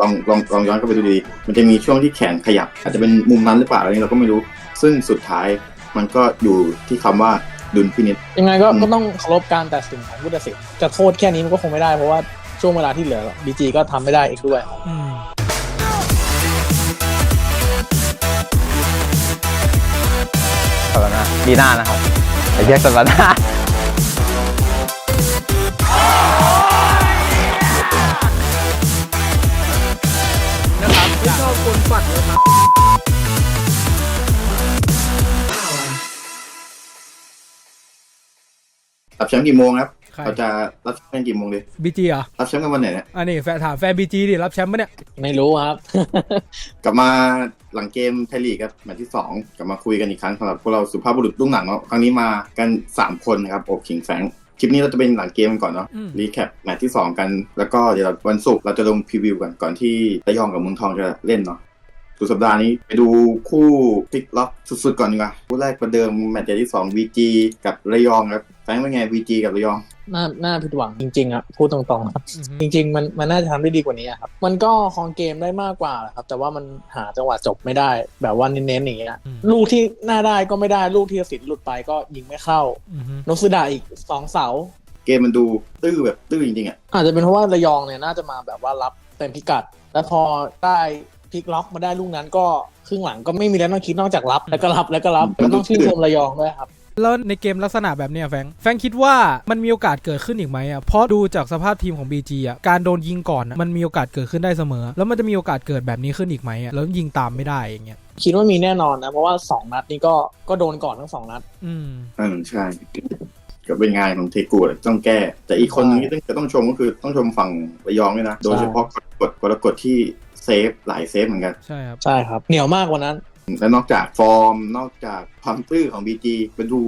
ลองลองลองย้อนกลับไปดูดีๆมันจะมีช่วงที่แขนขยับ อาจจะเป็นมุมนั้นหรือเปล่าอะไรนี้เราก็ไม่รู้ ซึ่งสุดท้ายมันก็อยู่ที่คำว่าดุลพินิจยังไงก็อืมก็ต้องเคารพการตัดสินของผู้ตัดสินจะโทษแค่นี้มันก็คงไม่ได้เพราะว่าช่วงเวลาที่เหลือบีจีก็ทำไม่ได้อีกด้วยอืมสัปดาห์หน้าปีหน้านะครับไอ้แยกสัปดาห์หน้า รับแชมป์กี่โมงครับใครเราจะรับแชมป์กันกี่โมงดีบีจีเหรอรับแชมป์กันวันไหนเนี่ยอันนี้แฟนถามแฟนบีจีดิรับแชมป์ปะเนี่ยไม่รู้ครับ กลับมาหลังเกมไทยลีกครับแมตช์ที่สองกลับมาคุยกันอีกครั้งสำหรับพวกเราสุภาพบุรุษรุ่งหลังเนาะครั้งนี้มากันสามคนนะครับโอบขิงแฟรงค์คลิปนี้เราจะเป็นหลังเกมกันก่อนเนาะ อืม รีแคปแมตช์ที่ 2 กัน แล้วก็เดี๋ยววันศุกร์เราจะลงพรีวิวกันก่อนที่ระยองกับเมืองทองจะเล่นเนาะสุดสัปดาห์นี้ไปดูคู่พลิกล็อกสุดๆก่อนดีกว่า คู่แรกประเดิมแมตช์ใหญ่ที่ 2 VG กับระยองครับ แฟรงค์เป็นไง VG กับระยองน่าน่าผิดหวังจริงๆครับพูดตรงๆครับอือฮึจริง ๆ มันมันน่าจะทำได้ดีกว่านี้อะครับมันก็ครองเกมได้มากกว่าแหละครับ แต่ว่ามันหาจังหวะจบไม่ได้ แบบว่าเน้นๆอย่างเงี้ยอืมลูกที่น่าได้ก็ไม่ได้ลูกที่สิทธิ์หลุดไปก็ยิงไม่เข้าอือฮึนกสุดาอีกสองเสา เกมมันดูตื้อแบบตื้อจริงๆอะอาจจะเป็นเพราะว่าระยองเนี่ยน่าจะมาแบบว่ารับเต็มพิกัด แล้วพอได้พลิกล็อกมาได้ลูกนั้นก็ครึ่งหลังก็ไม่มีแล้วต้องคิดนอกจากรับแล้วก็รับแล้วก็รับก็ต้องชื่นชมระยองด้วยครับ แล้วในเกมลักษณะแบบเนี้ยแฟรงค์แฟรงค์คิดว่ามันมีโอกาสเกิดขึ้นอีกไหมอะเพราะดูจากสภาพทีมของ BG อะการโดนยิงก่อนอะมันมีโอกาสเกิดขึ้นได้เสมอ แล้วมันจะมีโอกาสเกิดแบบนี้ขึ้นอีกไหมอะแล้วยิงตามไม่ได้อย่างเงี้ยคิดว่ามีแน่นอนนะ เพราะว่าสองนัดนี้ก็ก็โดนก่อนทั้งสองนัด อืมอืมใช่ก็เป็นงานของเทกูแหละต้องแก้ แต่อีกคนนึงที่ต้องจะต้องชมก็คือต้องชมฝั่งระยองด้วยนะ โดยเฉพาะกดกดกดที่เซฟหลายเซฟเหมือนกัน ใช่ครับ ใช่ครับ เหนียวมากกว่านั้น และนอกจากฟอร์ม นอกจากความตื้อของ BG ไปดู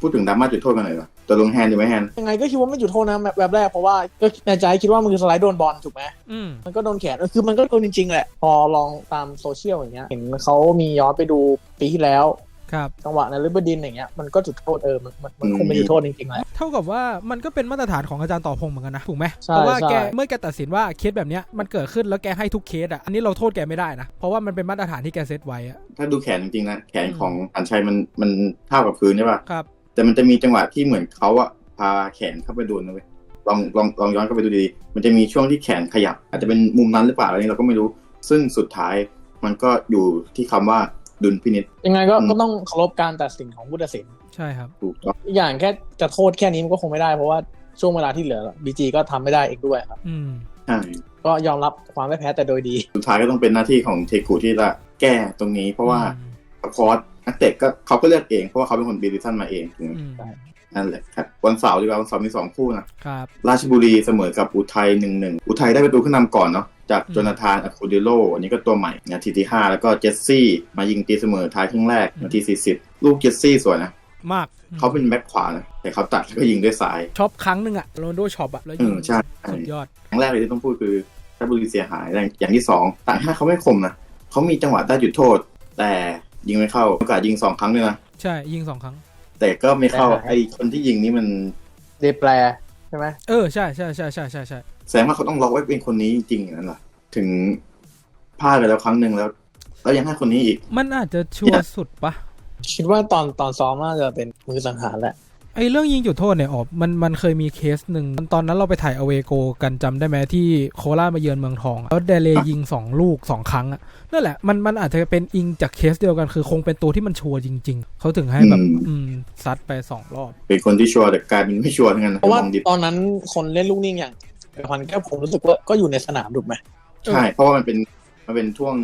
พูดถึงดราม่าจุดโทษกันหน่อยดีกว่าตัวลงแฮนด์ดีไหมแฮนด์ยังไงก็คิดว่าไม่จุดโทษนะแบบแบบแรกเพราะว่าก็ในใจคิดว่ามันคือสไลด์โดนบอลถูกไหมอืมมันก็โดนแขนเออคือมันก็โดนจริงๆแหละ พอลองตามโซเชียลอย่างเงี้ยเห็นเขามีย้อนไปดูปีที่แล้ว ครับจังหวะนั้นลิเบอร์ดินอย่างเงี้ยมันก็จุดโทษเออมันมันมันคงเป็นจุดโทษจริงๆแหละเท่ากับว่ามันก็เป็นมาตรฐานของอาจารย์ต่อพงษ์เหมือนกันนะถูกไหมใช่เพราะว่าแกใช่เมื่อแกตัดสินว่าเคสแบบเนี้ยมันเกิดขึ้นแล้วแกให้ทุกเคสอะอันนี้เราโทษแกไม่ได้นะเพราะว่ามันเป็นมาตรฐานที่แกเซตไว้อะถ้าดูแขนจริงๆนะแขนของอันชัยมันมันเท่ากับพื้นใช่ป่ะครับแต่มันจะมีจังหวะที่เหมือนเขาอะพาแขนเข้าไปโดนนะเว้ยลองลองลองย้อนเข้าไปดูดีๆมันจะมีช่วงที่แขนขยับ อาจจะเป็นมุมนั้นหรือเปล่าอะไรนี้เราก็ไม่รู้ ซึ่งสุดท้ายมันก็อยู่ที่คำว่า ดุลพินิจยังไงก็อืมก็ต้องเคารพการตัดสินของผู้ตัดสินใช่ครับถูกต้องอีกอย่างแค่จะโทษแค่นี้มันก็คงไม่ได้เพราะว่าช่วงเวลาที่เหลือบีจีก็ทำไม่ได้อีกด้วยครับ อืมใช่ก็ยอมรับความไม่แพ้แต่โดยดี สุดท้ายก็ต้องเป็นหน้าที่ของเทกูที่จะแก้ตรงนี้ เพราะว่าคอร์ส นักเตะก็เขาก็เลือกเองเพราะว่าเขาเป็นคนบีดิชั่นมาเองถูกไหมอืมนั่นแหละครับวันเสาร์ดีกว่าวันเสาร์มีสองคู่นะครับราชบุรีเสมอกับอุทัยหนึ่งหนึ่งอุทัยได้ประตูขึ้นนำก่อนเนาะจากอืมโจนาธานอะคูเดโลอันนี้ก็ตัวใหม่นาทีที่ห้าแล้วก็เจสซี่มายิงตีเสมอท้ายครึ่งแรกนาทีสี่สิบลูกเจสซี่สวยนะมากเขาเป็นแบ็คขวานะแต่เขาตัดแล้วก็ยิงด้วยซ้ายช็อปครั้งหนึ่งอะโรนโดช็อปอะแล้วอืยิงมใช่สุดยอดครั้งแรกเลยที่ต้องพูดคือราชบุรีเสียหายอย่างอย่างที่สองต่างชาติเขาไม่คมนะเขามีจังหวะได้จุดโทษ แต่ ยิงไม่เข้าโอกาสยิงสองครั้งเลยนะใช่ยิงสองครั้ง แต่ก็ไม่เข้าแต่หายไอ้คนที่ยิงนี่มันเดแปลใช่ไหมเออใช่ใช่ใช่ใช่ใช่ใช่แสดงว่าเขาต้องล็อกไว้เป็นคนนี้จริงๆอย่างนั้นเหรอถึงพลาดไปแล้วครั้งหนึ่งแล้วแล้วยังให้คนนี้อีก มันอาจจะชัวร์สุดปะคิดว่าตอนตอนซ้อมน่าจะเป็นมือสังหารแหละ ไอเรื่องยิงจุดโทษเนี่ยออกมันมันเคยมีเคสหนึ่งตอนนั้นเราไปถ่ายอเวโกกันจำได้ไหมที่โคราชมาเยือนเมืองทองอะแล้วเดเลยิงสองลูกสองครั้งอะนั่นแหละมันมันอาจจะเป็นอิงจากเคสเดียวกันคือคงเป็นตัวที่มันชัวร์จริง ๆ เขาถึงให้แบบอืมอืมซัดไปสองรอบ เป็นคนที่ชัวร์แต่กลายเป็นไม่ชัวร์ทั้งนั้นนเพราะว่าลองดิตอนนั้นคนเล่นลูกนิ่งอย่างเอกพันธ์แก้วผมรู้สึกว่าก็อยู่ในสนามถูกไหมใช่ เพราะว่ามันเป็นมันเป็นช่วง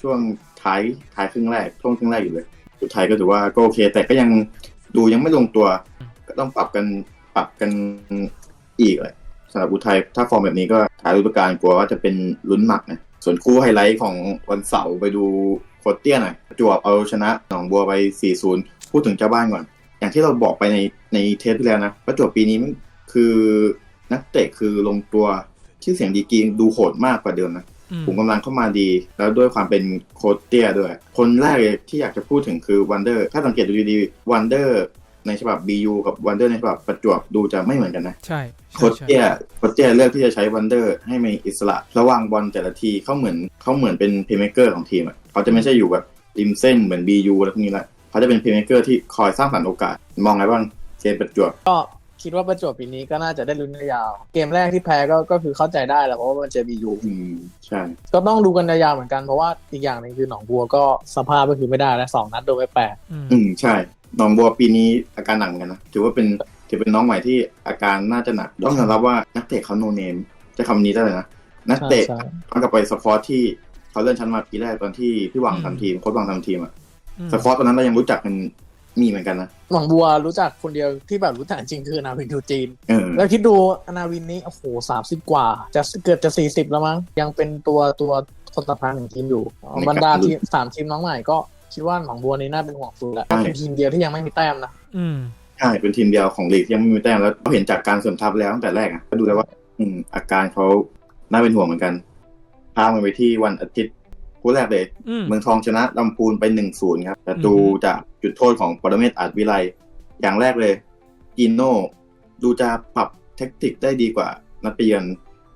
ช่วงท้ายท้ายครึ่งแรกช่วงครึ่งแรกอยู่เลยสุดท้ายก็ถือว่าก็โอเค แต่ก็ยังดูยังไม่ลงตัว ก็ต้องปรับกันปรับกันอีกเลยสำหรับอุทัยถ้าฟอร์มแบบนี้ก็ท้ายฤดูกาลกลัวว่าจะเป็นลุ้นหนักนะส่วนคู่ไฮไลท์ของวันเสาร์ไปดูโคตรเตี้ยหน่อยประจวบเอาชนะหนองบัวไป 4-0 พูดถึงเจ้าบ้านก่อน อย่างที่เราบอกไปในในเทปที่แล้วนะประจวบปีนี้มันคือนักเตะคือลงตัวชื่อเสียงดีกรีดูโหดมากกว่าเดิมนะอืมขุมกำลังเข้ามาดี แล้วด้วยความเป็นโคตรเตี้ยด้วย คนแรกเลยที่อยากจะพูดถึงคือวันเดอร์ถ้าสังเกตดูดีๆวันเดอร์ ในฉบับ BU กับวันเดอร์ในฉบับประจวบดูจะไม่เหมือนกันนะ ใช่โค้ใช่ชใช่เตี้ยโค้ชเตี้ยเลือกที่จะใช้วันเดอร์ให้มีอิสระระหว่างบอลแต่ละทีเขาเหมือนเขาเหมือนเป็นเพย์เมเกอร์ของทีมอะเขาจะไม่ใช่อยู่แบบริมเส้นเหมือน BU อะไรพวกนี้ละเขาจะเป็นเพย์เมเกอร์ที่คอยสร้างสรรค์โอกาส มองไงบ้างเกมประจวบก็คิดว่าประจวบปีนี้ก็น่าจะได้ลุ้นยาวๆเกมแรกที่แพ้ก็ก็คือเข้าใจได้แหละเพราะว่ามันเจอบียูอืมใช่ ก็ต้องดูกันยาวๆเหมือนกันเพราะว่าอีกอย่างหนึงคือหนองบัวก็สภาพก็คือไม่ได้แล้วสองนัดโดนไปแปดอืมอืมใช่ หนองบัวปีนี้อาการหนักเหมือนกันนะถือว่าเป็นถือเป็นน้องใหม่ที่อาการน่าจะหนักต้องยอมรับว่านักเตะเขาโนเนมจะคำนี้ได้เลยนะนักใช่เตะใช่ย้อนกลับไปสควอตที่เขาเลื่อนชั้นมาปีแรกตอนที่พี่หวังทำทีมโค้ชหวังทำทีมอะอืมสควอตตอนนั้นเรายังรู้จักกันมีเหมือนกันนะหนองบัวรู้จักคนเดียวที่แบบรู้จักจริงคือนาวินทูจีนเออแล้วคิดดูอนาวินนี้โอ้โหสามสิบกว่า จะเกือบจะสี่สิบแล้วมั้งยังเป็นตัวตัวคนสำคัญของทีมอยู่บรรดาทีมสามทีมน้องใหม่ก็ คิดว่าหนองบัวนี้น่าเป็นห่วงสุดแล้วเป็นทีมเดียวที่ยังไม่มีแต้มนะอืมใช่เป็นทีมเดียวของลีกที่ยังไม่มีแต้มแล้วเราเห็นจากการเสริมทัพแล้วตั้งแต่แรกอะก็ดูแล้วว่า อืม อาการเขาน่าเป็นห่วงเหมือนกันพามันไปที่วันอาทิตย์คู่แรกเลยอืมเมืองทองชนะลำพูนไปหนึ่งศูนย์ครับ แต่ดูอือฮึจากจุดโทษของปรเมศอาจวิไลอย่างแรกเลยกินโน่ดูจะปรับแท็กติกได้ดีกว่า นัดไปเยือน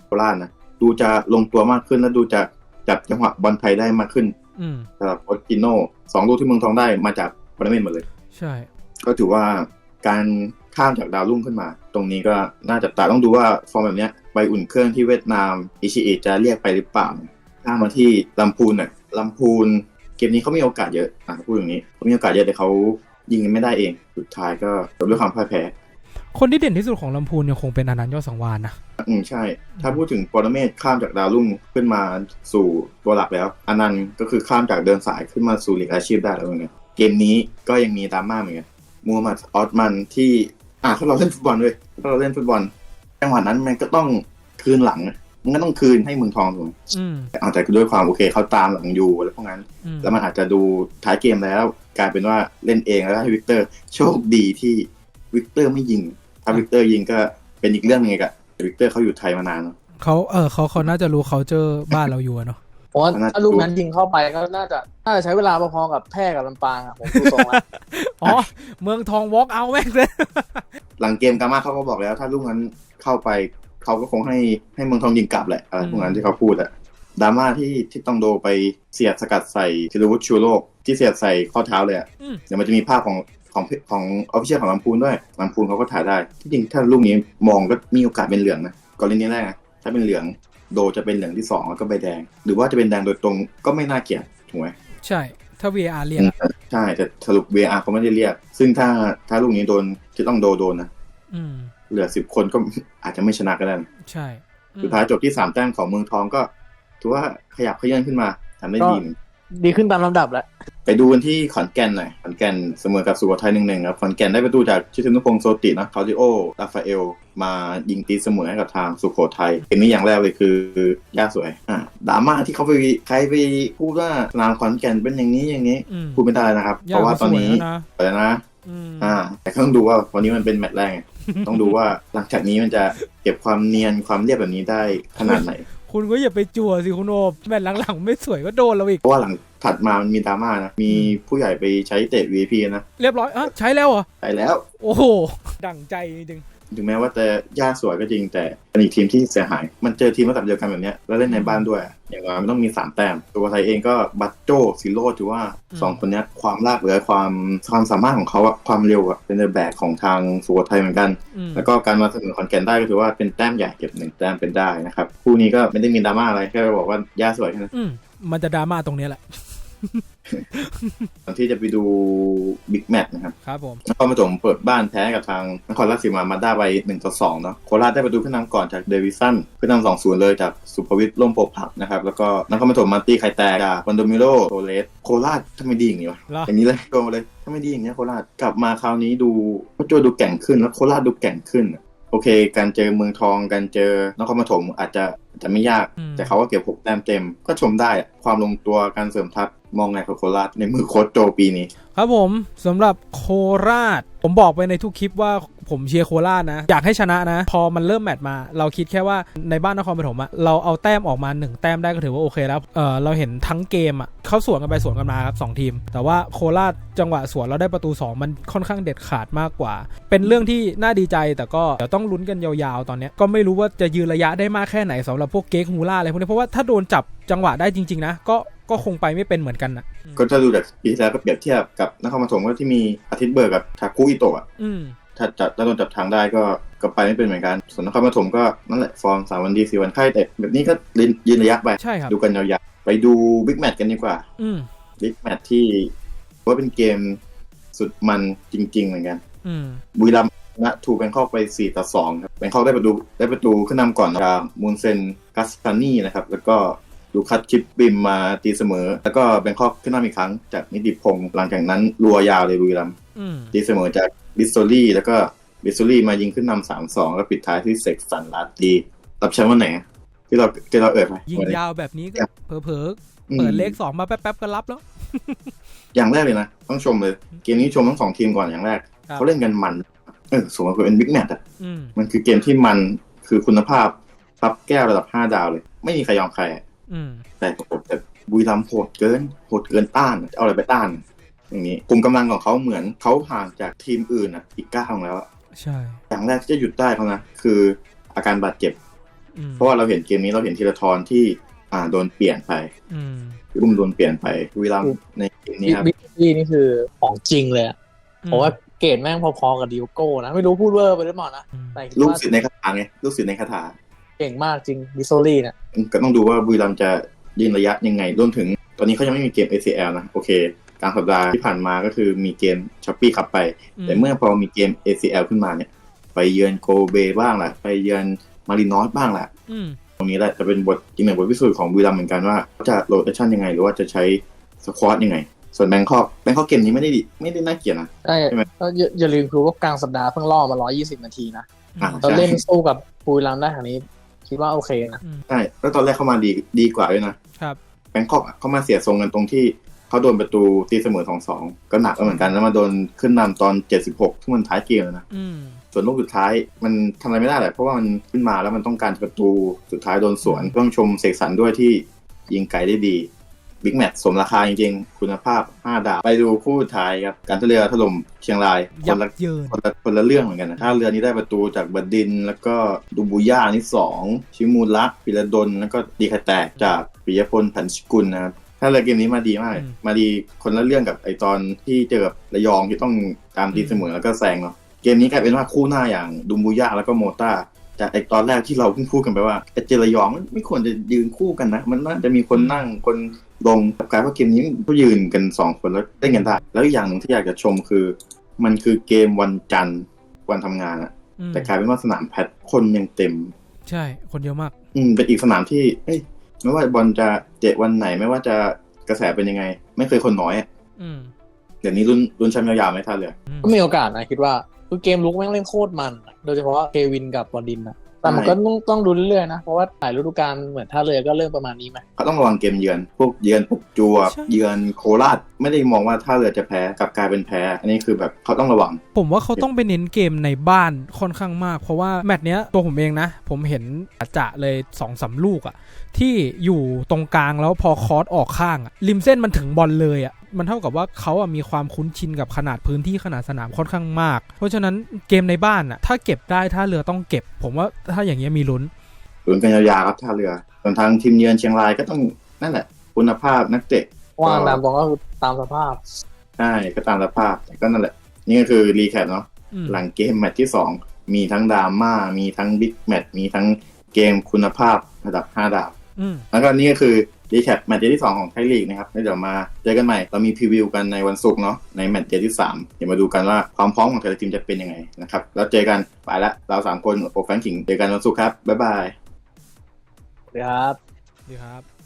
โคราชนะดูจะลงตัวมากขึ้นและดูจะจับจังหวะบอลไทยได้มากขึ้นอืมสำหรับโค้ชกินโน่ สองลูกที่เมืองทองได้มาจากปรเมศหมดเลย ใช่ ก็ถือว่าการข้ามจากดาวรุ่งขึ้นมา ตรงนี้ก็น่าจะตาต้องดูว่าฟอร์มแบบเนี้ยไปอุ่นเครื่องที่เวียดนามอิชิอิจะเรียกไปหรือเปล่าข้ามมาที่ลำพูนเนี่ยลำพูนเกมนี้เขามีโอกาสเยอะอะพูดอย่างนี้เขามีโอกาสเยอะแต่เขายิงกันไม่ได้เอง สุดท้ายก็จบด้วยความพ่ายแพ้ คนที่เด่นที่สุดของลำพูนเนี่ยคงเป็นอนันต์ยอดสังวานนะอืมใช่ ถ้าพูดถึงปรเมศข้ามจากดาวรุ่งขึ้นมาสู่ตัวหลักแล้วอนันต์ก็คือข้ามจากเดินสายขึ้นมาสู่ลีกอาชีพได้แล้วเหมือนกันเกมนี้ก็ยังมีดราม่าเหมือนกันมูฮัมหมัดออสมันที่อะถ้าเราเล่นฟุตบอลด้วยถ้าเราเล่นฟุตบอลจังหวะนั้นมันก็ต้องคืนหลังอะมันก็ต้องคืนให้เมืองทองถูกไหมอืมแต่เอาแต่ด้วยความโอเคเขาตามหลังอยู่อะไรพวกนั้นอืมแล้วมันอาจจะดูท้ายเกมแล้ว กลายเป็นว่าเล่นเองแล้วให้วิกเตอร์ โชคดีที่วิกเตอร์ไม่ยิง ถ้าวิกเตอร์ยิงก็เป็นอีกเรื่องหนึงอีกอะแต่วิกเตอร์เขาอยู่ไทยมานานเนอะเขาเออเขาเขาน่าจะรู้เขาเจอบ้านเราอยู่อะเนาะเพราะว่าน่าจะถ้าลูกนั้นยิงเข้าไปก็น่าจะน่าจะใช้เวลาพอๆกับแพร่กับลำปางอะผมดูทรงแล้วอ๋อเมืองทองวอล์กเอาแม่งเลยหลังเกมกามาเขาก็บอกแล้ว ถ้าลูกนั้นเข้าไปเขาก็คงให้ให้เมืองทองยิงกลับแหละอะไรพวกนั้นที่เขาพูดอะดราม่าที่ที่ต้องโดไปเสียดสกัดใส่ธีรวุฒิชูโลก ที่เสียดใส่ข้อเท้าเลยอะอืมเดี๋ยวมันจะมีภาพของ ของของออฟฟิเชียลของลำพูนด้วยลำพูนเขาก็ถ่ายได้ ที่จริงถ้าลูกนี้มองก็มีโอกาสเป็นเหลืองนะกรณีแรกนะถ้าเป็นเหลืองโดจะเป็นเหลืองที่สองแล้วก็ใบแดง หรือว่าจะเป็นแดงโดยตรงก็ไม่น่าเกลียดถูกไหมใช่ถ้า VR เรียกอะใช่แต่สรุป VR เขาไม่ได้เรียก ซึ่งถ้าถ้าลูกนี้โดนที่ต้องโดโดนนะอืมเหลือสิบคนก็อาจจะไม่ชนะก็ได้นะใช่อืมสุดท้ายจบที่สามแต้มของเมืองทองก็ถือว่าขยับขยื่นขึ้นมาทำได้ดีเหมือน ดีขึ้นตามลำดับแล้วไปดูกันที่ขอนแก่นหน่อย ขอนแก่นเสมอกับสุโขทัยหนึ่งหนึ่งครับ ขอนแก่นได้ประตูจากชิตุนุพงศ์โซตินะคาริโอราฟาเอล มายิงตีเสมอให้กับทางสุโขทัยเกมนี้อย่างแรกเลยคือย่าสวยอ่าดราม่าที่เขาไปใครไปพูดว่าสนามขอนแก่นเป็นอย่างนี้อย่างนี้อืมพูดไม่ได้นะครับ เพยากราะว่าตอนนี้สวยแล้วนะเปิดนะ อืมอ่า แต่ก็ต้องดูว่าวันนี้มันเป็นแมตช์แรกไง ต้องดูว่าหลังจากนี้มันจะเก็บความเนียนความเรียบแบบนี้ได้ขนาดไหน คุณก็อย่าไปจั่วสิคุณโอบแมตช์หลังๆไม่สวยก็โดนเราอีก เพราะว่าหลังถัดมามันมีดราม่านะ มีผู้ใหญ่ไปใช้เตะ VIP นะ เรียบร้อยอะใช้แล้วเหรอ ไปแล้ว โอ้โห ดั่งใจจริง ถึงแม้ว่าจะย่าสวยก็จริงแต่เป็นอีกทีมที่เสียหาย มันเจอทีมระดับเดียวกันแบบเนี้ยแล้วเล่นในบ้านด้วย อย่างน้อยมันต้องมีสามแต้มตัวไทยเองก็บัตโจซิโร่ถือว่าสองคนเนี้ยความลากเหลือความความสามารถของเขาอะความเร็วอะเป็นแบกของทางสุโขทัยเหมือนกันอืมแล้วก็การมาเสมอขอนแก่นได้ก็ถือว่าเป็นแต้มใหญ่เก็บหนึ่งแต้มเป็นได้นะครับคู่นี้ก็ไม่ได้มีดราม่าอะไรแค่บอกว่าย่าสวยแค่นั้นอืมมันจะดราม่าตรงเนี้ยแหละ ก่อนที่จะไปดูบิ๊กแมตช์นะครับครับผมนครปฐมเปิดบ้านแพ้กับทางนครราชสีมามาได้ไป1ต่อ2เนาะโคราชได้ประตูขึ้นนำก่อนจากเดวิสันขึ้นนำ2 0เลยจากสุภวิทย์ล่มโปกผักนะครับ แล้วก็นครปฐมมาตีไข่แตกจากวันโดมิโลโตเลสโคราชทำไมดีอย่างนี้วะเหรออย่างนี้เลยโดนมาเลยถ้าไม่ดีอย่างนี้ยโคราชกลับมาคราวนี้ดูพระโจดูแกร่งขึ้นแล้วโคราชดูแกร่งขึ้นโอเค การเจอเมืองทอง การเจอนครปฐมอาจจะอาจจะไม่ยากอืมแต่เขาก็เก็บหกแต้มเต็ม ก็ชมได้อะความลงตัว การเสริมทัพ มองไงกับโคราชในมือโค้ชโจปีนี้ ครับผมสำหรับโคราช ผมบอกไปในทุกคลิปว่าผมเชียร์โคราชนะ อยากให้ชนะนะ พอมันเริ่มแมตช์มา เราคิดแค่ว่าในบ้านนครปฐมอะเราเอาแต้มออกมาหนึ่งแต้มได้ก็ถือว่าโอเคแล้วเออเราเห็นทั้งเกมอะเข้าสวนกันไปสวนกันมาครับสองทีม แต่ว่าโคราชจังหวะสวนเราได้ประตู 2 มันค่อนข้างเด็ดขาดมากกว่า เป็นเรื่องที่น่าดีใจแต่ก็เดี๋ยวต้องลุ้นกันยาวๆ ตอนนี้ก็ไม่รู้ว่าจะยืนระยะได้มากแค่ไหนสำหรับพวกเก๊กฮูล่าอะไรพวกนี้เพราะว่าถ้าโดนจับจังหวะได้จริงๆนะก็ ก็คงไปไม่เป็นเหมือนกันนะก็ถ้าดูจากปีที่แล้วก็เปรียบเทียบกับนครปฐมก็ที่มีอาทิตย์เบิร์กกับทาคุอิโตะอืมถ้าจับถ้าโดนจับทางได้ก็ก็ไปไม่เป็นเหมือนกัน ส่วนนครปฐมก็นั่นแหละฟอร์มสามวันดีสี่วันไข้แต่แบบนี้ก็ยืนระยะไปใช่ครับดูกันยาวๆไปดูบิ๊กแมตช์กันดีกว่าอืมบิ๊กแมตช์ที่ว่าเป็นเกมสุดมันจริง ๆ เหมือนกันอืมบุรีรัมย์ชนะทูแบงคอกไป4ต่อ2ครับแบงคอกได้ประตูได้ประตูขึ้นนำก่อนจากมูนเซนกัสตานี่นะครับ แล้วก็ ดูคัตคิปบิมมาตีเสมอ แล้วก็แบงคอกขึ้นนำอีกครั้งจากนิติพงศ์หลังจากนั้นรัวยาวเลยบุรีรัมย์อืมตีเสมอจากบิสโซลี่แล้วก็บิสโซลี่มายิงขึ้นนำสามสองแล้วปิดท้ายที่เซกสันลาตีรับแชมป์วันไหนอะที่เราที่เราเอ่ยไปยิงวันไหนยาวแบบนี้ก็เผลออืๆมเปิดเลขสองมาแป๊บๆก็รับแล้ว อย่างแรกเลยนะ ต้องชมเลย เกมนี้ชมทั้งสองทีมก่อนอย่างแรกครับเขาเล่นกันมัน เออสมมติว่าเป็นบิ๊กแมตช์อะอืมมันคือเกมที่มันคือคุณภาพรับแก้วระดับห้าดาวเลย ไม่มีใครยอมใครอะอืม แต่ผมแต่บุรีรัมย์โหดเกินโหดเกินต้านอะจะเอาอะไรไปต้าน อย่างนี้กลุ่มกำลังของเขาเหมือนเขาห่างจากทีมอื่นอะ อีกก้าวแล้วอะใช่อย่างแรกที่จะหยุดได้เขานะคืออาการบาดเจ็บอืมเพราะว่าเราเห็นเกมนี้เราเห็นธีรทรที่อ่าโดนเปลี่ยนไปอืมรุ่มโดนเปลี่ยนไปบุรีรัมย์ในเกมนี้ครับบิ๊กบี้นี่คือของจริงเลยอะผมว่าเกรดแม่งพอๆกับดิโอโก้นะ ไม่รู้พูดเวอร์ไปหรือเปล่านะอืมแต่คิดลูกว่าศิษย์ในคาถาไงลูกศิษย์ในคาถา เก่งมากจริงบิโซลี่เนี่ยก็ต้องดูว่าบุรีรัมย์จะยืนระยะยังไงรวมถึง ตอนนี้เขายังไม่มีเกม ACL นะ โอเคกลางสัปดาห์ที่ผ่านมาก็คือมีเกมช้อปปี้ขับไป แต่เมื่อพอมีเกม ACL ขึ้นมาเนี่ย ไปเยือนโกเบบ้างแหละไปเยือนมารินอสบ้างแหละอืมตรงนี้แหละจะเป็นบทอีกหนึ่งบทพิสูจน์ของบุรีรัมย์เหมือนกันว่าจะโรเตชันยังไง หรือว่าจะใช้สควอตยังไง ส่วนแบงคอกแบงคอกเกมนี้ไม่ได้ดีไม่ได้น่าเกลียดนะใช่ใช่ไหมก็อย่าอย่าลืมคือว่ากลางสัปดาห์เพิ่งล่อมา 120 นาทีนะอ่าเราเล่นสู้กับปูรัมย์ได้ทางนี้ คิดว่าโอเคนะใช่แล้วตอนแรกเข้ามาดีดีกว่าด้วยนะครับแบงคอกอะเขามาเสียทรงกันตรงที่เขาโดนประตูตีเสมอสองสองก็หนักแล้วเหมือนกันแล้วมาโดนขึ้นนำตอน76ที่มันท้ายเกมแล้วนะอืมส่วนลูกสุดท้ายมันทำอะไรไม่ได้แหละเพราะว่ามันขึ้นมาแล้วมันต้องการประตูสุดท้ายโดนสวนต้องชมเสกสรรด้วยที่ยิงไกลได้ดี บิ๊กแมตช์สมราคาจริงๆ คุณภาพ 5 ดาว ไปดูคู่สุดท้ายครับ การท่าเรือถล่มเชียงรายคยันบละเยินคนละคนละเรื่องเหมือนกันนะท่าเรือนี้ได้ประตูจากบดินทร์แล้วก็ดูบูย่านี่สองชิมูระปิระดน แล้วก็ดีคาแตกจากปิยพลผันชิกุลนะครับถ้าเรือเกมนี้มาดีมากเลยมาดีคนละเรื่องกับไอตอนที่เจอกับระยองที่ต้องตามตีเสมอแล้วก็แซงเนาะเกมนี้กลายเป็นว่าคู่หน้าอย่างดุมบูย่าแล้วก็โมต้า จากไอตอนแรกที่เราเพิ่งพูดกันไปว่าไอเจระยองมันไม่ควรจะยืนคู่กันนะ มันน่าจะมีคนนั่งคนลงกลายว่าเกมนี้เขายืนกันสองคนแล้วเล่นกันได้แล้วอีกอย่างหนึ่งที่อยากจะชมคือ มันคือเกมวันจันทร์วันทำงานอะอืมแต่กลายเป็นว่าสนามแพทคนยังเต็ม ใช่ คนเยอะมาก อืมเป็นอีกสนามที่ เอ้ยไม่ว่าบอลจะเตะวันไหนไม่ว่าจะกระแสเป็นยังไง ไม่เคยคนน้อยอะอืมเดี๋ยวนี้รุ่นรุ่นแชมป์ยาวๆไหมท่าเรืออืมก็มีโอกาสนะคิดว่า คือเกมลุกแม่งเล่นโคตรมันอะโดยเฉพาะเควินกับบอดินนะแต่มันก็ต้องต้องดูเรื่อยๆนะ เพราะว่าถ่ายฤดูกาลเหมือนท่าเรือก็เริ่มประมาณนี้ไหมเขาต้องระวังเกมเยือน พวกเยือนปลุกจวบใช่เยือนโคราช ไม่ได้มองว่าถ้าเรือจะแพ้กลับกลายเป็นแพ้ อันนี้คือแบบเขาต้องระวัง ผมว่าเขาต้องไปเน้นเกมในบ้านค่อนข้างมาก เพราะว่าแมตช์เนี้ยตัวผมเองนะ ผมเห็นจะเลยสองสามลูกอะที่อยู่ตรงกลางแล้วพอคอร์สออกข้างอะริมเส้นมันถึงบอลเลยอะ มันเท่ากับว่าเขาอะมีความคุ้นชินกับขนาดพื้นที่ขนาดสนามค่อนข้างมาก เพราะฉะนั้นเกมในบ้านอะถ้าเก็บได้ถ้าเรือต้องเก็บ ผมว่าถ้าอย่างเงี้ยมีลุ้นลุ้นกันยาวๆครับท่าเรือส่วนทางทีมเยือนเชียงรายก็ต้องนั่นแหละ คุณภาพนักเตะว่าตามตรงก็คือตามสภาพใช่ก็ตามสภาพแต่ก็นั่นแหละ นี่ก็คือรีแคปเนาะอืมหลังเกมแมตช์ที่สองมีทั้งดราม่ามีทั้งบิ๊กแมตช์มีทั้งเกมคุณภาพระดับ5ดาวอืมแล้วก็นี่ก็คือ รีแคปแมตช์เดย์ที่ 2 ของไทยลีกนะครับแล้วเดี๋ยวมาเจอกันใหม่ เรามีพรีวิวกันในวันศุกร์เนาะในแมตช์เดย์ที่ 3 เดี๋ยวมาดูกันว่าความพร้อมของแต่ละทีมจะเป็นยังไงนะครับ แล้วเจอกันไปละเรา 3 คนโอแฟนคิงเจอกันวันศุกร์ครับบ๊ายบายครับดีครับ